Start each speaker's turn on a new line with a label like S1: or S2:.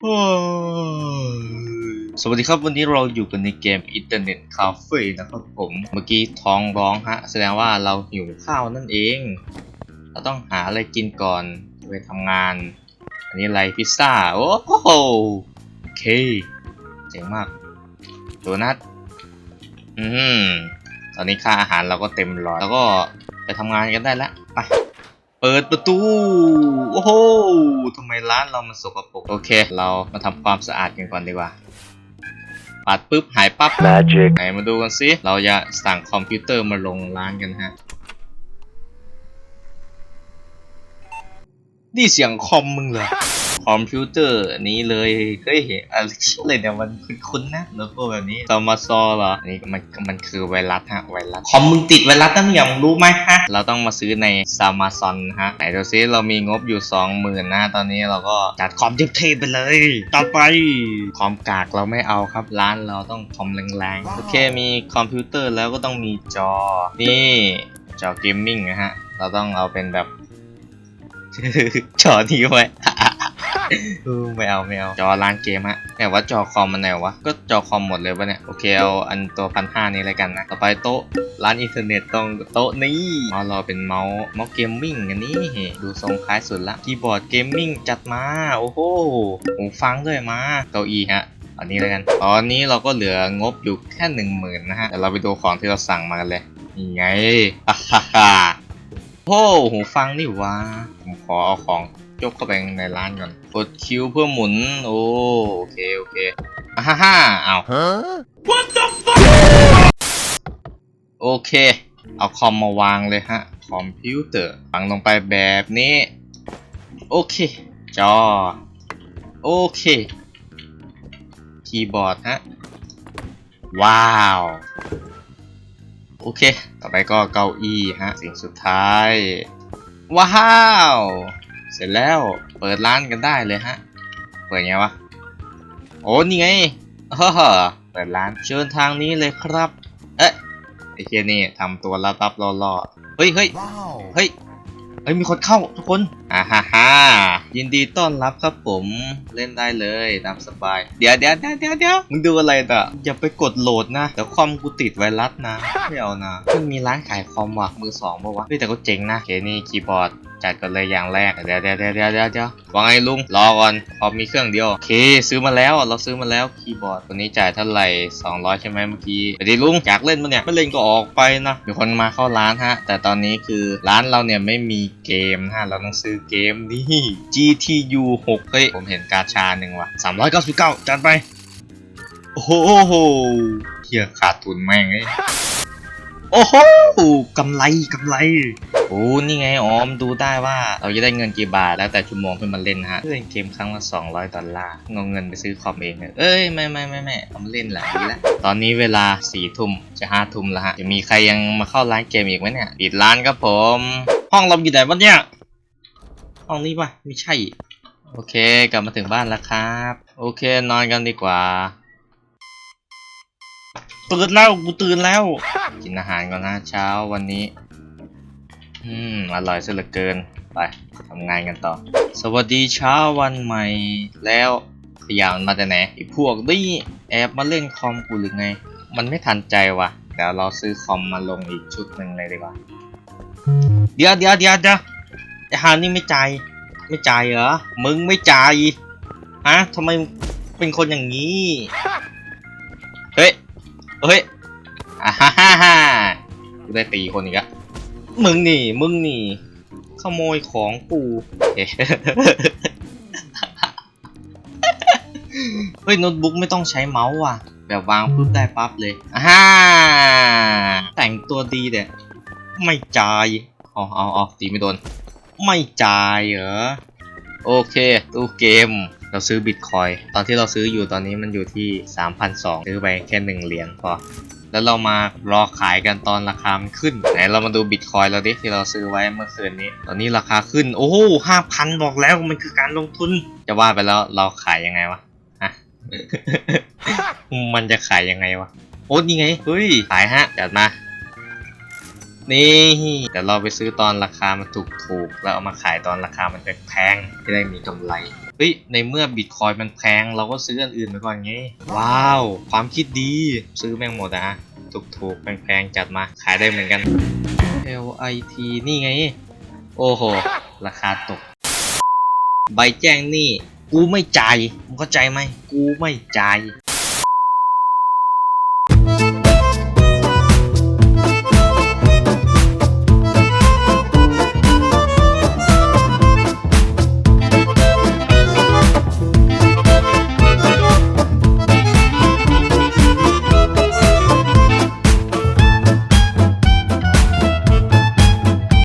S1: สวัสดีครับวันนี้เราอยู่กันในเกมอินเทอร์เน็ตคาเฟ่นะครับผมเมื่อกี้ท้องร้องฮะ แสดงว่าเราหิวข้าวนั่นเอง เราต้องหาอะไรกินก่อนไปทำงาน อันนี้อะไรพิซซ่า โอ้โหโอเค เจ๋งมากโดนัทอืมตอนนี้ค่าอาหารเราก็เต็มร้อยแล้วก็ไปทำงานกันได้แล้วไป เปิดประตู โอ้โหทำไมร้านเรามันสกปรก โอเค เรามาทำความสะอาดกันก่อนดีกว่า ปัดปุ๊บหายปั๊บ
S2: Magic.
S1: ไหนมาดูกันสิ เราจะสั่งคอมพิวเตอร์มาลงร้านกันฮะ นี่เสียงคอมมึงเหรอคอมพิวเตอร์นี้เลยเคยเห็นอะไรเนี่ยมันคุ้นๆนะแล้วก็แบบนี้ตอมาซอเหรออันนี้มันมันคือไวรัสฮะไวรัสคอมมึงติดไวรัสนั่นอย่างรู้ไหมฮะเราต้องมาซื้อในซามาซอนฮะไหนดูซิเรามีงบอยู่สองหมื่นนะตอนนี้เราก็จัดคอมเทพไปเลย ต่อไปคอมกากเราไม่เอาครับร้านเราต้องคอมแรงๆโอเคมีคอมพิวเตอร์แล้วก็ต้องมีจอนี่จอเกมมิ่งนะฮะเราต้องเอาเป็นแบบ จอนี้ไว้ไม่เอาไม่เอาจอร้านเกมฮะแต่ว่าจอคอมมันไหนวะ ก็จอคอมหมดเลยวะเนี่ย โอเคเอาอันตัวพันห้านี้เลยกันนะ ต่อไปโต๊ะร้านอินเทอร์เน็ตตรงโต๊ะนี้เมาเราเป็นเมาส์เมาส์เกมมิ่งอันนี้ ดูทรงคล้ายสุดละคีย์บอร์ดเกมมิ่งจัดมา โอ้โหหูฟังด้วยมาเก้าอี้ฮะอันนี้เลยกัน ตอนนี้เราก็เหลืองบอยู่แค่หนึ่งหมื่นนะฮะเดี๋ยวเราไปดูของที่เราสั่งมากันเลยนี่ไงฮ่าฮ่า โอ้โหหูฟังนี่หวะผมขอเอาของยกเข้าไปในร้านก่อน กดคิวเพื่อหมุน โอโอเค โอเคอ่าฮ่าฮ่าอ้าว
S2: Huh?
S1: โอเค เอาคอมมาวางเลยฮะ คอมพิวเตอร์ฝังลงไปแบบนี้ โอเค จอ โอเค คีย์บอร์ดฮะ ว้าว โอเค ต่อไปก็เก้าอี้ฮะ สิ่งสุดท้าย ว้าว เสร็จแล้ว เปิดร้านกันได้เลยฮะ เปิดไงวะ โอ้ นี่ไงเฮ้อเปิดร้าน เชิญทางนี้เลยครับ เอ๊ะ ไอ้เคียนี่ทำตัวลับๆล่อๆ เฮ้ยเฮ้ย
S2: Wow.
S1: เฮ้ย เฮ้ยมีคนเข้าทุกคนอ่าฮ่าฮ่ายินดีต้อนรับครับผมเล่นได้เลยตามสบาย เดี๋ยวเดี๋ยวเดี๋ยวเดี๋ยวเดี๋ยวมึงดูอะไรต่ะอย่าไปกดโหลดนะเดี๋ยวคอมกูติดไวรัสนะไม่เอานะมันมีร้านขายคอมว่ะมือสองป่าวะเฮ้ยแต่ก็เจ๋งนะเคนี่คีย์บอร์ด จัดกันเลยอย่างแรกเดี๋ยวเดี๋ยวเดี๋ยวเดี๋ยวเดี๋ยวเดี๋ยวว่าไงลุงรอก่อนพอมีเครื่องเดียวโอเคซื้อมาแล้วเราซื้อมาแล้วคีย์บอร์ดตัวนี้จ่ายเท่าไหร่ 200 ใช่ไหมเมื่อกี้ไปดิลุงอยากเล่นมั้ยเนี่ยไม่เล่นก็ออกไปนะมีคนมาเข้าร้านฮะ แต่ตอนนี้คือร้านเราเนี่ยไม่มีเกมฮะเราต้องซื้อเกมนี่ GTU 6เฮ้ยผมเห็นกาชาหนึ่งว่ะ399จัดไปโอ้โหเฮียขาดทุนแม่งไอ้ย โอ้โหกำไรกำไรโอ้นี่ไงออมดูได้ว่าเราจะได้เงินกี่บาทแล้วแต่ชั่วโมงที่มันเล่นนะฮะเล่นเกมครั้งละ200ดอลลาร์เอาเงินไปซื้อคอมเองเอะเอ้ยไม่ไม่ไม่ไม่เอามาเล่นหลายทีละตอนนี้เวลา4ี่ทุ่มจะห้าทุ่มแล้วฮะจะมีใครยังมาเข้าร้านเกมอีกไหมเนี่ยปิดร้านครับผม ห้องเราอยู่ไหนวะเนี่ยห้องนี้ปะไม่ใช่ โอเค กลับมาถึงบ้านแล้วครับ โอเคนอนกันดีกว่า ตื่นแล้วกูตื่นแล้ว กินอาหารก่อนนะเช้าวันนี้ อืมอร่อยซะเหลือเกินไปทำงานกันต่อ สวัสดีเช้าวันใหม่แล้วขยะมันมาแต่ไหนไอพวกนี่แอบมาเล่นคอมกูหรือไง มันไม่ทันใจว่ะเดี๋ยวเราซื้อคอมมาลงอีกชุดหนึ่งเลยดีกว่า เดี๋ยวเดี๋ยวเดี๋ยวเดี๋ยวไอฮานี่ไม่ใจไม่ใจเหรอ มึงไม่ใจฮะทำไมเป็นคนอย่างนี้ เฮ้ยอ่าฮ่าฮ่าฮ่ากูได้ตีคนอีกอะมึงนี่ มึงนี่ ขโมยของกูเฮ้ยโน้ตบุ๊กไม่ต้องใช้เมาส์ว่ะ แบบวางปุ๊บได้ปั๊บเลยอ่าฮ่าแต่งตัวดีเด็ไม่จ่ายเอาเอาเอาตีไม่โดน ไม่จ่ายเหรอ โอเค ตู้เกม เราซื้อบิตคอยตอนที่เราซื้ออยู่ตอนนี้มันอยู่ที่3,200ซื้อไปแค่หนึ่งเหรียญพอ แล้วเรามารอขายกันตอนราคามันขึ้น ไหนเรามาดูบิตคอยเราดิที่เราซื้อไว้เมื่อคืนนี้ ตอนนี้ราคาขึ้น โอ้ห้าพันบอกแล้วมันคือการลงทุน จะว่าไปแล้วเราขายยังไงวะฮะมันจะขายยังไงวะ โอ้นี่ไง เฮ้ย ขายฮะจัดมานี่เดี๋ยวเราไปซื้อตอนราคามันถูกถูกๆแล้วเอามาขายตอนราคามันแพงๆจะได้มีกำไร เฮ้ยในเมื่อบิตคอยมันแพงเราก็ซื้ออันอื่นไปก่อนไงว้าว ความคิดดีซื้อแม่งหมดนะถูกๆแพงๆจัดมาขายได้เหมือนกัน LIT นี่ไง โอ้โห ราคาตก ใบแจ้งหนี่กูไม่จ่ายมึงเข้าใจไหมกูไม่จ่าย